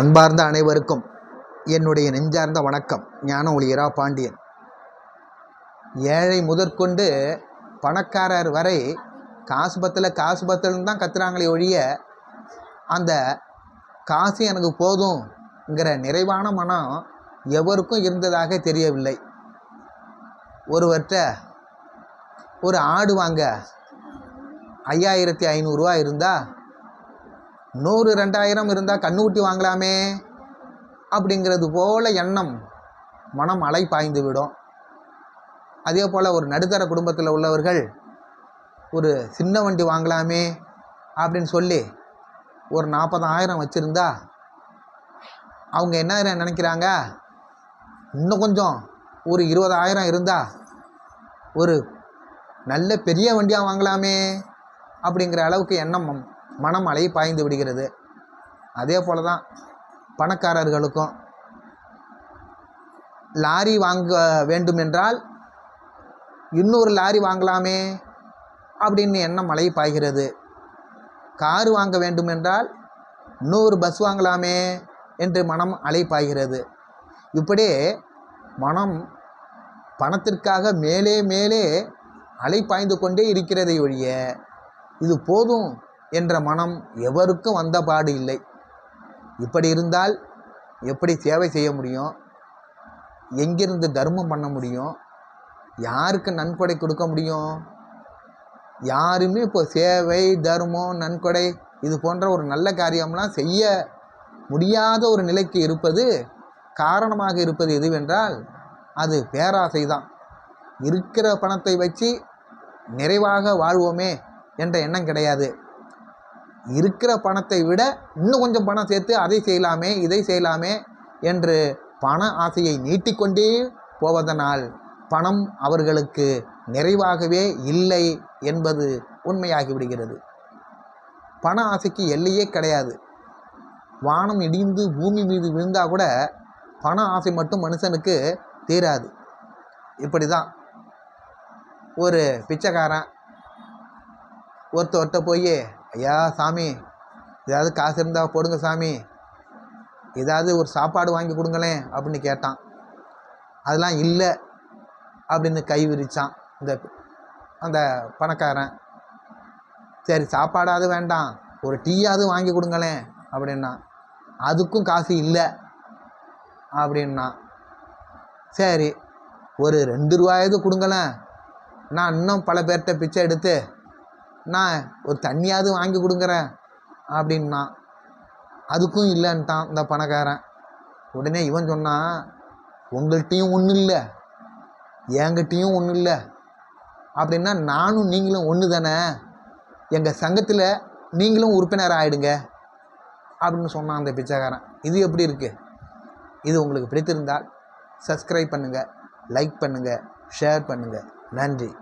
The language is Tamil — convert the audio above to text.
அன்பார்ந்த அனைவருக்கும் என்னுடைய நெஞ்சார்ந்த வணக்கம். ஞான ஒளியரா பாண்டியன். ஏழை முதற்கொண்டு பணக்காரர் வரை காசு பத்தில் காசு பத்தலன்னு தான் கத்துறாங்களே ஒழிய அந்த காசு எனக்கு போதும்ங்கிற நிறைவான மனம் எவருக்கும் இருந்ததாக தெரியவில்லை. ஒருவர்கிட்ட ஒரு ஆடு வாங்க ஐயாயிரத்தி ஐநூறுரூவா இருந்தால் நூறு ரெண்டாயிரம் இருந்தால் கண்ணுக்குட்டி வாங்கலாமே. அப்படிங்கிறது போல் எண்ணம் மனம் அலை பாய்ந்து விடும். அதே போல் ஒரு நடுத்தர குடும்பத்தில் உள்ளவர்கள் ஒரு சின்ன வண்டி வாங்கலாமே அப்படின்னு சொல்லி ஒரு நாற்பதாயிரம் வச்சுருந்தா அவங்க என்ன நினைக்கிறாங்க? இன்னும் கொஞ்சம் ஒரு இருபதாயிரம் இருந்தால் ஒரு நல்ல பெரிய வண்டியாக வாங்கலாமே அப்படிங்கிற அளவுக்கு எண்ணம் மனம் அலை பாய்ந்து விடுகிறது. அதே போல தான் பணக்காரர்களுக்கும் லாரி வாங்க வேண்டுமென்றால் இன்னொரு லாரி வாங்கலாமே அப்படின்னு எண்ணம் மழை பாய்கிறது. கார் வாங்க வேண்டுமென்றால் இன்னொரு பஸ் வாங்கலாமே என்று மனம் அலை பாய்கிறது. இப்படி மனம் பணத்திற்காக மேலே மேலே அலை பாய்ந்து கொண்டே இருக்கிறதை ஒழிய இது போதும் என்ற மனம் எவருக்கும் வந்த பாடு இல்லை. இப்படி இருந்தால் எப்படி சேவை செய்ய முடியும்? எங்கிருந்து தர்மம் பண்ண முடியும்? யாருக்கு நன்கொடை கொடுக்க முடியும்? யாருமே இப்போ சேவை தர்மம் நன்கொடை இது போன்ற ஒரு நல்ல காரியம்லாம் செய்ய முடியாத ஒரு நிலைக்கு இருப்பது காரணமாக இருப்பது எதுவென்றால் அது பேராசை தான் இருக்கிற பணத்தை வச்சு நிறைவாக வாழ்வோமே என்ற எண்ணம் கிடையாது. இருக்கிற பணத்தை விட இன்னும் கொஞ்சம் பணம் சேர்த்து அதை செய்யலாமே இதை செய்யலாமே என்று பண ஆசையை நீட்டிக்கொண்டே போவதனால் பணம் அவர்களுக்கு நிறைவாகவே இல்லை என்பது உண்மையாகிவிடுகிறது. பண ஆசைக்கு எல்லையே கிடையாது. வானம் இடிந்து பூமி மீது விழுந்தால் கூட பண ஆசை மட்டும் மனுஷனுக்கு தீராது. இப்படி தான் ஒரு பிச்சைக்காரன் ஒருத்தர்கிட்ட போய் ஐயா சாமி ஏதாவது காசு இருந்தால் போடுங்க சாமி. ஏதாவது ஒரு சாப்பாடு வாங்கி கொடுங்களேன் அப்படின்னு கேட்டான். அதெல்லாம் இல்லை அப்படின்னு கை விரிச்சான் இந்த அந்த பணக்காரன். சரி சாப்பாடாவது வேண்டாம் ஒரு டீயாவது வாங்கி கொடுங்களேன் அப்படின்னா அதுக்கும் காசு இல்லை அப்படின்னா சரி ஒரு ரெண்டு ரூபாயாவது கொடுங்களேன். நான் இன்னும் பல பேர்கிட்ட பிச்சை எடுத்து நான் ஒரு தண்ணியாவது வாங்கி கொடுக்குறேன் அப்படின்னா. அதுக்கும் இல்லைன்ட்டான் இந்த பணக்காரன். உடனே இவன் சொன்னான் உங்கள்கிட்டையும் ஒன்றும் இல்லை. என்கிட்டையும் ஒன்றும் இல்லை. அப்படின்னா நானும் நீங்களும் ஒன்று தானே. எங்கள் சங்கத்தில் நீங்களும் உறுப்பினர் ஆகிடுங்க அப்படின்னு சொன்னான் அந்த பிச்சைக்காரன். இது எப்படி இருக்குது இது உங்களுக்கு பிடித்திருந்தால் சப்ஸ்கிரைப் பண்ணுங்கள் லைக் பண்ணுங்கள் ஷேர் பண்ணுங்கள் நன்றி.